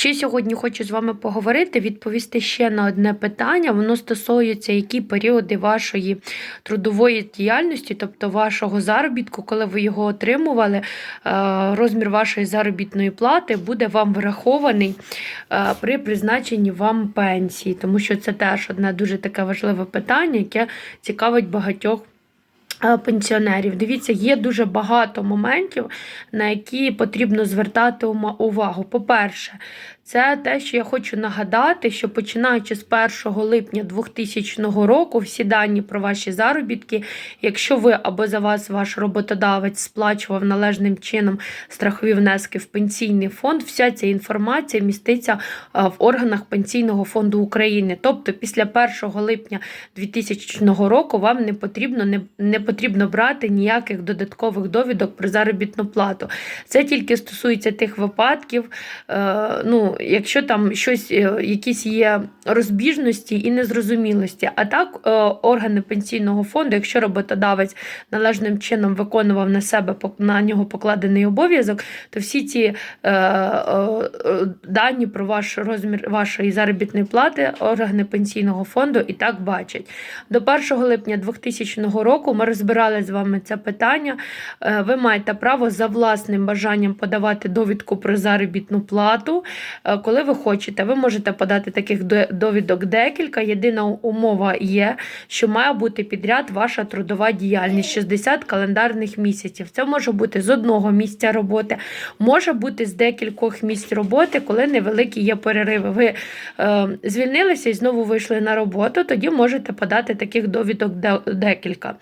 Ще сьогодні хочу з вами поговорити, відповісти ще на одне питання. Воно стосується, які періоди вашої трудової діяльності, тобто вашого заробітку, коли ви його отримували, е, розмір вашої заробітної плати буде вам врахований е, при призначенні вам пенсії, тому що це теж одне дуже таке важливе питання, яке цікавить багатьох. Е, Пенсіонерів, дивіться, є дуже багато моментів, на які потрібно звертати увагу. По-перше, це те, що я хочу нагадати, що починаючи з 1 липня 2000 року, всі дані про ваші заробітки, якщо ви або за вас ваш роботодавець сплачував належним чином страхові внески в пенсійний фонд, вся ця інформація міститься в органах Пенсійного фонду України. Тобто, після 1 липня 2000 року вам не потрібно не, не потрібно брати ніяких додаткових довідок про заробітну плату. Це тільки стосується тих випадків, е, ну, якщо там щось, е, якісь є розбіжності і незрозумілості. А так, е, органи пенсійного фонду, якщо роботодавець належним чином виконував на себе на нього покладений обов'язок, то всі ці дані про ваш розмір вашої заробітної плати органи пенсійного фонду і так бачать. До 1 липня 2000 року ми розбирали з вами це питання. Е, Ви маєте право за власним бажанням подавати довідку про заробітну плату. Е, Коли ви хочете, ви можете подати таких довідок декілька. Єдина умова є, що має бути підряд ваша трудова діяльність 60 календарних місяців. Це може бути з одного місця роботи, може бути з декількох місць роботи, коли невеликі є перериви. Ви е, звільнилися і знову вийшли на роботу, тоді можете подати таких довідок декілька.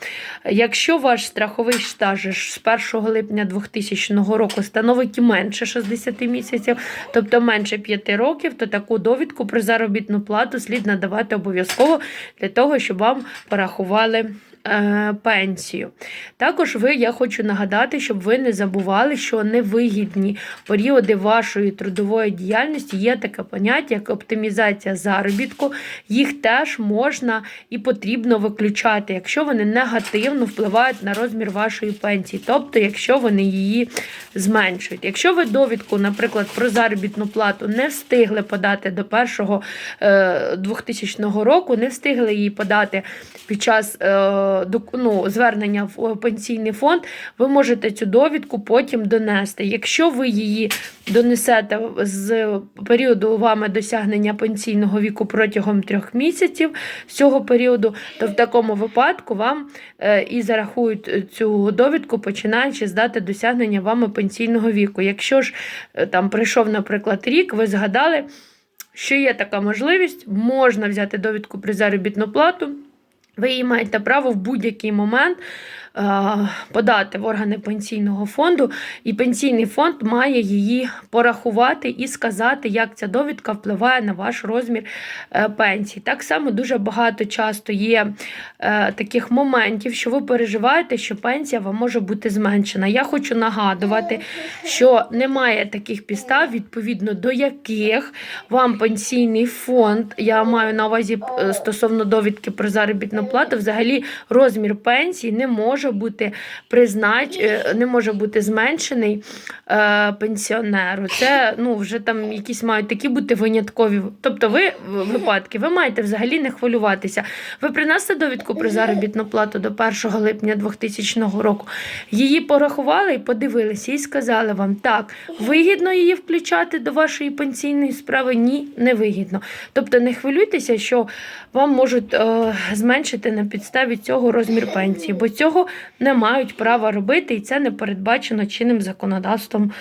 Якщо ваш страховий стаж з 1 липня 2000 року становить менше 60 місяців, тобто менше 5 років, то таку довідку про заробітну плату слід надавати обов'язково для того, щоб вам порахували. Е, Пенсію. Також ви, я хочу нагадати, щоб ви не забували, що невигідні періоди вашої трудової діяльності є таке поняття, як оптимізація заробітку. Їх теж можна і потрібно виключати, якщо вони негативно впливають на розмір вашої пенсії, тобто якщо вони її зменшують. Якщо ви довідку, наприклад, про заробітну плату не встигли подати до 1 е, 2000 року, не встигли її подати під час е, ну, звернення в пенсійний фонд, ви можете цю довідку потім донести. Якщо ви її донесете з періоду вами досягнення пенсійного віку протягом трьох місяців з цього періоду, то в такому випадку вам е, і зарахують е, цю довідку, починаючи з дати досягнення вами пенсійного віку. Якщо ж е, там прийшов, наприклад, рік, ви згадали, що є така можливість, можна взяти довідку про заробітну плату. Ви її маєте право в будь-який момент подати в органи пенсійного фонду, і пенсійний фонд має її порахувати і сказати, як ця довідка впливає на ваш розмір е, пенсії. Так само дуже багато часто є е, таких моментів, що ви переживаєте, що пенсія вам може бути зменшена. Я хочу нагадувати, що немає таких підстав, відповідно до яких вам пенсійний фонд, я маю на увазі е, стосовно довідки про заробітну плату, взагалі розмір пенсії не може бути признач, е, не може бути зменшений е, пенсіонеру. Це ну, вже там якісь мають такі бути виняткові. Тобто, ви випадки, ви маєте взагалі не хвилюватися. Ви принесли довідку про заробітну плату до 1 липня 2000 року. Її порахували і подивилися, і сказали вам, так, вигідно її включати до вашої пенсійної справи? Ні, не вигідно. Тобто не хвилюйтеся, що вам можуть е, зменшити на підставі цього розмір пенсії, бо цього не мають права робити, і це не передбачено чинним законодавством.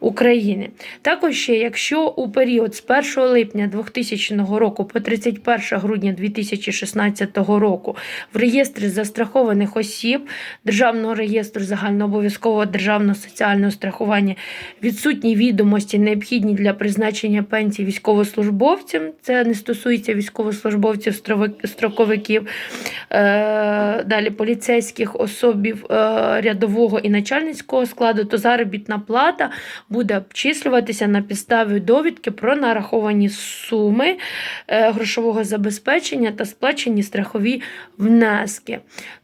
України. Також ще, якщо у період з 1 липня 2000 року по 31 грудня 2016 року в реєстрі застрахованих осіб Державного реєстру загальнообов'язкового державного соціального страхування відсутні відомості, необхідні для призначення пенсії військовослужбовцям, це не стосується військовослужбовців строковиків, е, далі поліцейських особів е, рядового і начальницького складу, то заробітна плата буде обчислюватися на підставі довідки про нараховані суми е, грошового забезпечення та сплачені страхові внески.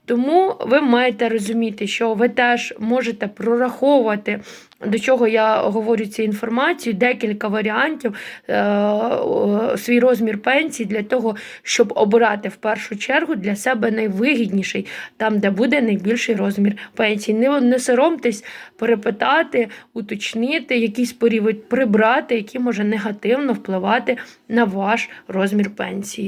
Тому ви маєте розуміти, що ви теж можете прораховувати До чого я говорю цю інформацію, декілька варіантів е, свій розмір пенсії для того, щоб обирати в першу чергу для себе найвигідніший, там, де буде найбільший розмір пенсії. Не, не соромтесь перепитати, уточнити, якийсь період прибрати, який може негативно впливати на ваш розмір пенсії.